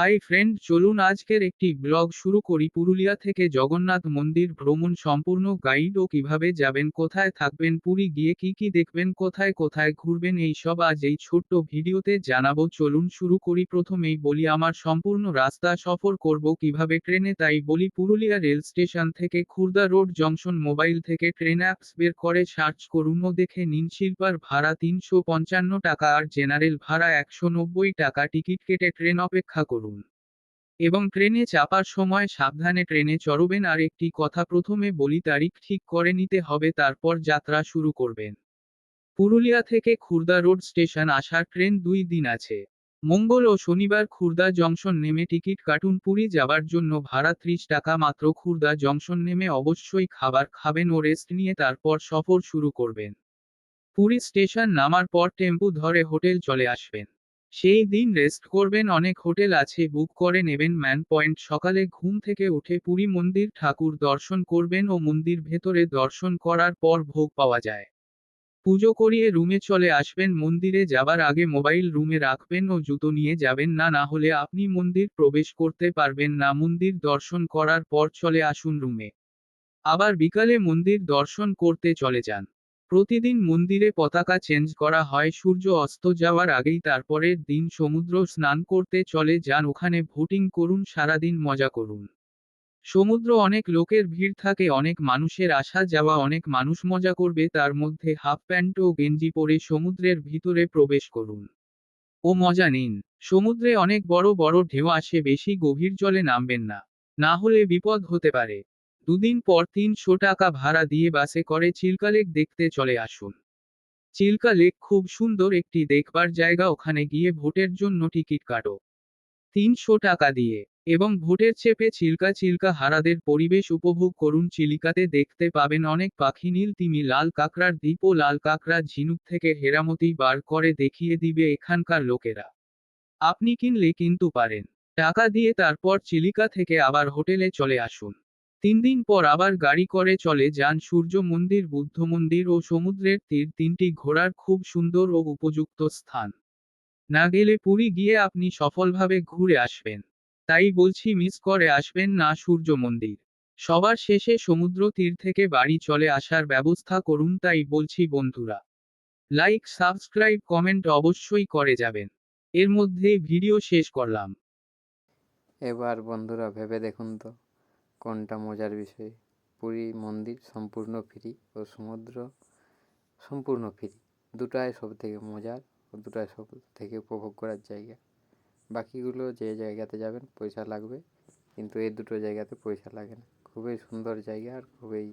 Hi friend, চলুন আজকের একটি ব্লগ শুরু করি। পুরুলিয়া থেকে জগন্নাথ মন্দির ভ্রমণ সম্পূর্ণ গাইড ও কীভাবে যাবেন, কোথায় থাকবেন, পুরী গিয়ে কি কি দেখবেন, কোথায় কোথায় ঘুরবেন, এই সব আজ এই ছোট্ট ভিডিওতে জানাব। চলুন শুরু করি প্রথমেই, বলি আমার সম্পূর্ণ রাস্তা সফর করব কীভাবে ট্রেনে, তাই বলি পুরুলিয়া রেল স্টেশন থেকে খুর্দা রোড জংশন মোবাইল থেকে ট্রেন অ্যাপস বের করে সার্চ করুন ও দেখে নিন, শিল্পার ভাড়া তিনশো পঞ্চান্ন টাকা আর জেনারেল ভাড়া একশো নব্বই টাকা। টিকিট কেটে ট্রেন অপেক্ষা করুন। এবং ট্রেনে চাপার সময় সাবধানে ট্রেনে চড়বেন আর একটি কথা প্রথমে বলি, তারিখ ঠিক করে নিতে হবে, তারপর যাত্রা শুরু করবেন। পুরুলিয়া থেকে খুর্দা রোড স্টেশন আসার ট্রেন দুই দিন আছে। মঙ্গল ও শনিবার খুর্দা জংশন নেমে টিকিট কাটুন, পুরী যাবার জন্য ভাড়া ত্রিশ টাকা মাত্র, খুর্দা জংশন নেমে অবশ্যই খাবার খাবেন ও রেস্ট নিয়ে তারপর সফর শুরু করবেন। পুরী স্টেশন নামার পর টেম্পু ধরে হোটেল চলে আসবেন। সেই দিন রেস্ট করবেন, অনেক হোটেল আছে বুক করে নেবেন ম্যান পয়েন্ট সকালে ঘুম থেকে উঠে পুরী মন্দির ঠাকুর দর্শন করবেন ও মন্দির ভেতরে দর্শন করার পর ভোগ পাওয়া যায়। পুজো করিয়ে রুমে চলে আসবেন, মন্দিরে যাবার আগে মোবাইল রুমে রাখবেন ও জুতো নিয়ে যাবেন, না না হলে আপনি মন্দির প্রবেশ করতে পারবেন না, মন্দির দর্শন করার পর চলে আসুন রুমে আবার বিকালে মন্দির দর্শন করতে চলে যান। প্রতিদিন মন্দিরে পতাকা চেঞ্জ করা হয়, সূর্য অস্ত যাওয়ার আগেই তারপরের দিন সমুদ্র স্নান করতে চলে যান, ওখানে ভোটিং করুন, সারাদিন মজা করুন। সমুদ্র অনেক লোকের ভিড় থাকে, অনেক মানুষের আসা যাওয়া, অনেক মানুষ মজা করবে, তার মধ্যে হাফ প্যান্ট ও গেঞ্জি পরে সমুদ্রের ভিতরে প্রবেশ করুন। ও মজা নিন। সমুদ্রে অনেক বড় বড় ঢেউ আসে, বেশি গভীর জলে নামবেন না। না হলে বিপদ হতে পারে। দুদিন পর তিনশো টাকা ভাড়া দিয়ে বাসে করে চিল্কা লেক দেখতে চলে আসুন। চিল্কা লেক খুব সুন্দর একটি দেখবার জায়গা, ওখানে গিয়ে ভোটের জন্য টিকিট কাটো। তিনশো টাকা দিয়ে এবং ভোটের চেপে চিল্কা চিল্কা হারাদের পরিবেশ উপভোগ করুন। চিলিকাতে দেখতে পাবেন অনেক পাখি, নীল তিমি, লাল কাঁকড়ার দ্বীপ ও লাল কাঁকড়া ঝিনুক থেকে হেরামতি বার করে দেখিয়ে দিবে এখানকার লোকেরা। আপনি কিনলে কিন্তু পারেন। টাকা দিয়ে তারপর চিলিকা থেকে আবার হোটেলে চলে আসুন। তিন দিন পর আবার গাড়ি করে চলে যান সূর্য মন্দির, বুদ্ধ মন্দির ও সমুদ্রের তীর। তিনটি ঘোরার খুব সুন্দর ও উপযুক্ত স্থান। না গেলে পুরী গিয়ে আপনি সফলভাবে ঘুরে আসবেন। তাই বলছি মিস করে আসবেন না সূর্য মন্দির। সবার শেষে সমুদ্র তীর থেকে বাড়ি চলে আসার ব্যবস্থা করুন তাই বলছি বন্ধুরা। লাইক, সাবস্ক্রাইব, কমেন্ট অবশ্যই করে যাবেন। এর মধ্যে ভিডিও শেষ করলাম। এবার বন্ধুরা ভেবে দেখুন তো। কোনটা মজার বিষয়? পুরী মন্দির সম্পূর্ণ ফ্রি ও সমুদ্র সম্পূর্ণ ফ্রি। দুটাই সব থেকে মজার ও দুটাই সব থেকে উপভোগ করার জায়গা। বাকিগুলো যে জায়গাতে যাবেন পয়সা লাগবে, কিন্তু এই দুটো জায়গাতে পয়সা লাগে না। খুবই সুন্দর জায়গা আর খুবই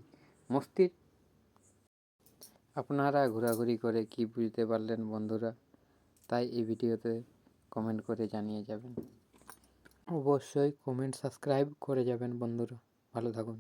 মস্তির। আপনারা ঘোরাঘুরি করে কি বুঝতে পারলেন বন্ধুরা, তাই এই ভিডিওতে কমেন্ট করে জানিয়ে যাবেন। অবশ্যই কমেন্ট সাবস্ক্রাইব করে যাবেন বন্ধুরা। ভালো থাকুন।